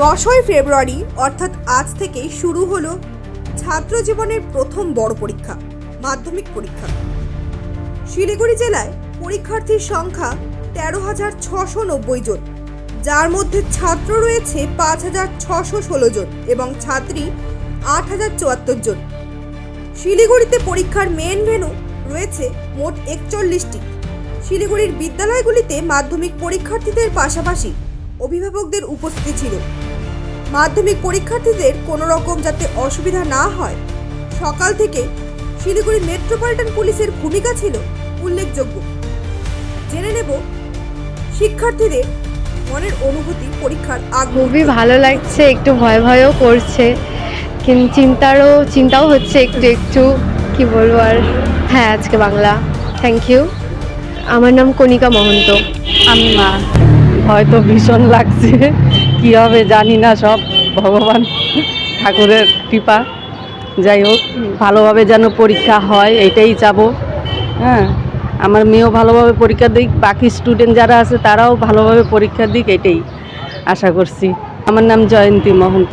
দশই ফেব্রুয়ারি, অর্থাৎ আজ থেকেই শুরু হলো ছাত্র জীবনের প্রথম বড় পরীক্ষা, মাধ্যমিক পরীক্ষা। শিলিগুড়ি জেলায় পরীক্ষার্থীর সংখ্যা তেরো হাজার ছশো নব্বই জন, যার মধ্যে ছাত্র রয়েছে পাঁচ হাজার ছশো ষোলো জন এবং ছাত্রী আট হাজার চুয়াত্তর জন। শিলিগুড়িতে পরীক্ষার মেন ভেনু রয়েছে মোট একচল্লিশটি। শিলিগুড়ির বিদ্যালয়গুলিতে মাধ্যমিক পরীক্ষার্থীদের পাশাপাশি অভিভাবকদের উপস্থিতি ছিল। মাধ্যমিক পরীক্ষার্থীদের কোনো রকম যাতে অসুবিধা না হয়। সকাল থেকে শিলিগুড়ি মেট্রোপলিটন পুলিশের ভূমিকা ছিল উল্লেখযোগ্য। জেনে নেব শিক্ষার্থীদের মনের অনুভূতি পরীক্ষার আগ খুবই ভালো লাগছে একটু ভয় ভয়ও করছে কিন্তু চিন্তারও চিন্তাও হচ্ছে একটু একটু কি বলব আর হ্যাঁ আজকে বাংলা থ্যাংক ইউ আমার নাম কণিকা মহন্ত। আমি মা হয়তো ভীষণ লাগছে কি হবে জানি না সব। ভগবান ঠাকুরের কৃপা। যাই হোক, ভালোভাবে যেন পরীক্ষা হয় এটাই চাবো। হ্যাঁ আমার মেয়েও ভালোভাবে পরীক্ষা দিক, বাকি স্টুডেন্ট যারা আছে তারাও ভালোভাবে পরীক্ষা দিক, এটাই আশা করছি। আমার নাম জয়ন্তী মহন্ত।